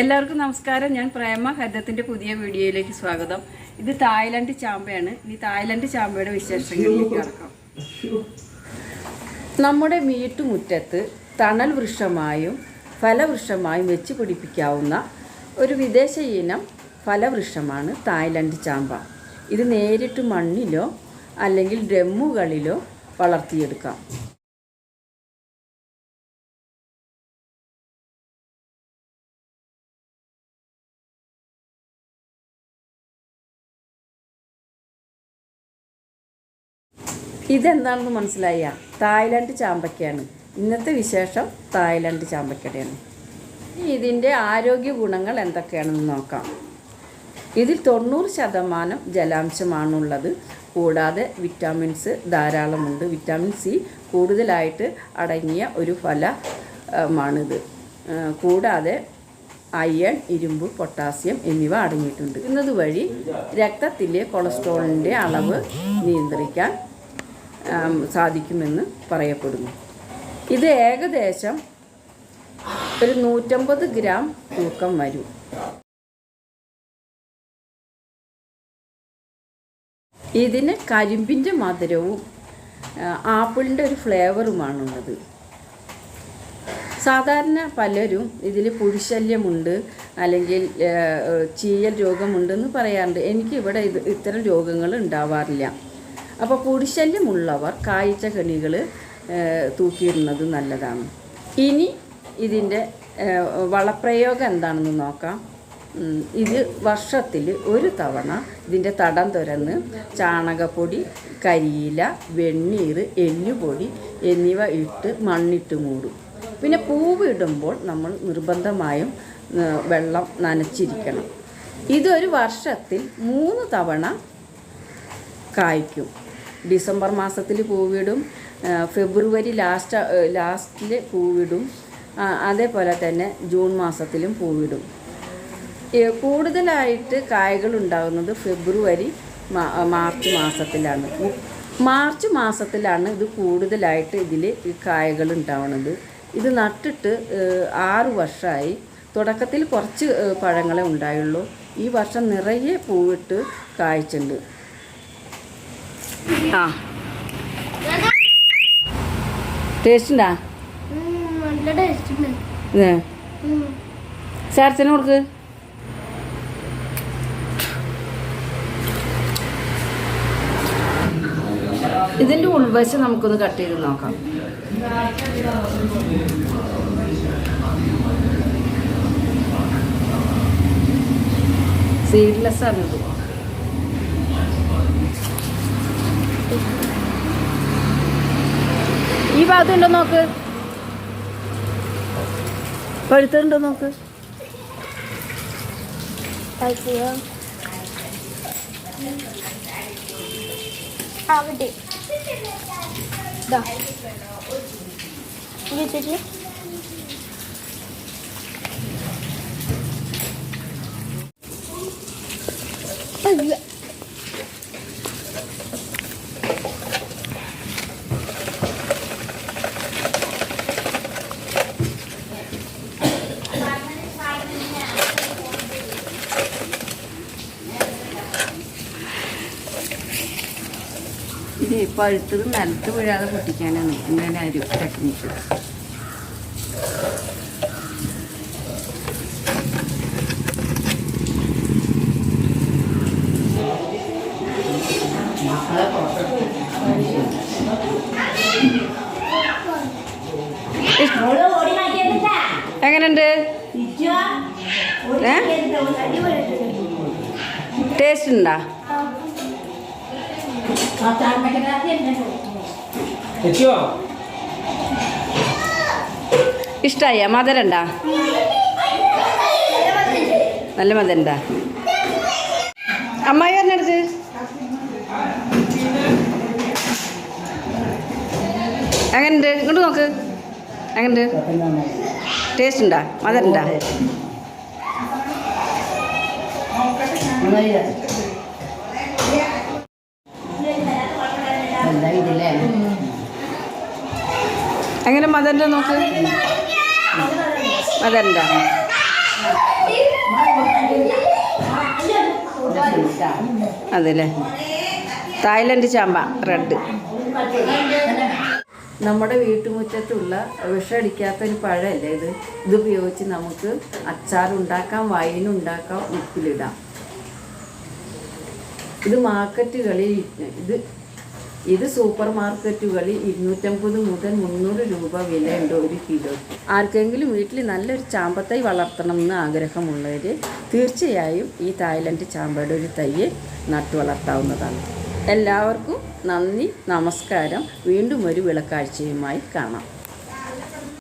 എല്ലാവർക്കും നമസ്കാരം. ഞാൻ പ്രേമ ഹരിതത്തിന്റെ പുതിയ വീഡിയോയിലേക്ക് സ്വാഗതം. ഇത് തായ്ലൻഡ് ചാമ്പയാണ്. ഇനി തായ്ലൻഡ് ചാമ്പയുടെ വിശേഷങ്ങളിലേക്ക് കടക്കാം. നമ്മുടെ വീട്ടുമുറ്റത്ത് തണൽ വൃക്ഷമായും ഫലവൃക്ഷമായും വെച്ച് പിടിപ്പിക്കാവുന്ന ഒരു വിദേശ ഇനം ഫലവൃക്ഷമാണ് തായ്ലൻഡ് ചാമ്പ. ഇത് നേരിട്ട് മണ്ണിലോ അല്ലെങ്കിൽ ഡ്രമ്മുകളിലോ വളർത്തിയെടുക്കാം. ഇതെന്താണെന്ന് മനസ്സിലായ തായ്ലൻഡ് ചാമ്പക്കയാണ്. ഇന്നത്തെ വിശേഷം തായ്ലൻഡ് ചാമ്പക്കടയാണ് ഇതിന്റെ ആരോഗ്യ ഗുണങ്ങൾ എന്തൊക്കെയാണെന്ന് നോക്കാം. ഇതിൽ തൊണ്ണൂറ് ശതമാനം ജലാംശമാണുള്ളത്. കൂടാതെ വിറ്റാമിൻസ് ധാരാളമുണ്ട്. വിറ്റാമിൻ സി കൂടുതലായിട്ട് അടങ്ങിയ ഒരു ഫലമാണിത്. കൂടാതെ അയൺ ഇരുമ്പ് പൊട്ടാസ്യം എന്നിവ അടങ്ങിയിട്ടുണ്ട്. ഇന്നത് വഴി രക്തത്തിലെ കൊളസ്ട്രോളിന്റെ അളവ് നിയന്ത്രിക്കാൻ സാധിക്കുമെന്ന് പറയപ്പെടുന്നു. ഇത് ഏകദേശം ഒരു നൂറ്റമ്പത് ഗ്രാം തൂക്കം വരും. ഇതിന് കരിമ്പിന്റെ മധുരവും ആപ്പിളിന്റെ ഒരു ഫ്ലേവറുമാണുള്ളത്. സാധാരണ പലരും ഇതിൽ പുഴുശല്യമുണ്ട് അല്ലെങ്കിൽ ചീയൽ രോഗമുണ്ടെന്ന് പറയാറുണ്ട്. എനിക്കിവിടെ ഇത് ഇത്തരം രോഗങ്ങൾ ഉണ്ടാവാറില്ല. അപ്പോൾ പൊടിശല്യമുള്ളവർ കായ്ച്ച കണികൾ തൂക്കിയിടുന്നത് നല്ലതാണ്. ഇനി ഇതിന്റെ വളപ്രയോഗം എന്താണെന്ന് നോക്കാം. ഇത് വർഷത്തിൽ ഒരു തവണ ഇതിന്റെ തടം തുരന്ന് ചാണകപ്പൊടി കരിയില വെണ്ണീർ എല്ലുപൊടി എന്നിവ ഇട്ട് മണ്ണിട്ട് മൂടും. പിന്നെ പൂവ് ഇടുമ്പോൾ നമ്മൾ നിർബന്ധമായും വെള്ളം നനച്ചിരിക്കണം. ഇതൊരു വർഷത്തിൽ മൂന്ന് തവണ കായ്ക്കും. ഡിസംബർ മാസത്തിൽ പൂവിടും. ഫെബ്രുവരി ലാസ്റ്റ് ലാസ്റ്റിൽ പൂവിടും. അതേപോലെ തന്നെ ജൂൺ മാസത്തിലും പൂവിടും. കൂടുതലായിട്ട് കായകൾ ഉണ്ടാകുന്നത് ഫെബ്രുവരി മാർച്ച് മാസത്തിലാണ്. മാർച്ച് മാസത്തിലാണ് ഇത് കൂടുതലായിട്ട് ഇതിൽ കായകൾ ഉണ്ടാവുന്നത് ഇത് നട്ടിട്ട് ആറു വർഷമായി തുടക്കത്തിൽ കുറച്ച് പഴങ്ങളെ ഉണ്ടായുള്ളൂ. ഈ വർഷം നിറയെ പൂവിട്ട് കായ്ച്ചുണ്ട്. ആ. ടേസ്റ്റ് ഉണ്ടാ ഉം. കൊടുക്ക്. ഇതിന്റെ ഉൾവശം നമുക്കൊന്ന് കട്ട് ചെയ്ത് നോക്കാം. സീഡ്ലെസ് ആണ് ഇത്. ഈ ഭാഗത്തുണ്ടോ നോക്ക്? പഴുത്തുണ്ടോ നോക്ക്? അവിടെ. ദാ. ഇത് പഴുത്തത് നിലത്ത് വീഴാതെ പൊട്ടിക്കാനാണ് ഇങ്ങനെ ഒരു ടെക്നിക്ക് എങ്ങനെയുണ്ട്? ടേസ്റ്റ് ഉണ്ടോ? തെച്ചോ ഇഷ്ടമായ മധുരണ്ടാ നല്ല മധുരണ്ടാ അമ്മായി പറഞ്ഞെടുത്ത് എങ്ങനെയുണ്ട് ഇങ്ങോട്ട് നോക്ക്. എങ്ങനെയുണ്ട് ടേസ്റ്റ് ഉണ്ടാ? മധുരണ്ടാ എങ്ങനെ മദറിന്റെ നോക്ക്? മദറിന്റെ അതല്ലേ? തായ്ലൻഡ് ചാമ്പ റെഡ്. നമ്മുടെ വീട്ടുമുറ്റത്തുള്ള വിഷമടിക്കാത്ത ഒരു പഴമല്ലേ ഇത്? ഇത് ഉപയോഗിച്ച് നമുക്ക് അച്ചാറുണ്ടാക്കാം വൈനുണ്ടാക്കാം ഉപ്പിലിടാം. ഇത് മാർക്കറ്റുകളിൽ ഇത് ഇത് സൂപ്പർ മാർക്കറ്റുകളിൽ ഇരുന്നൂറ്റമ്പത് മുതൽ മുന്നൂറ് രൂപ വിലയുണ്ട് ഒരു കിലോ. ആർക്കെങ്കിലും വീട്ടിൽ നല്ലൊരു ചാമ്പത്തൈ വളർത്തണം എന്ന് ആഗ്രഹമുള്ളവർ തീർച്ചയായും ഈ തായ്ലൻഡ് ചാമ്പയുടെ ഒരു തൈ നട്ടു വളർത്താവുന്നതാണ്. എല്ലാവർക്കും നന്ദി നമസ്കാരം. വീണ്ടും ഒരു വിളക്കാഴ്ചയുമായി കാണാം.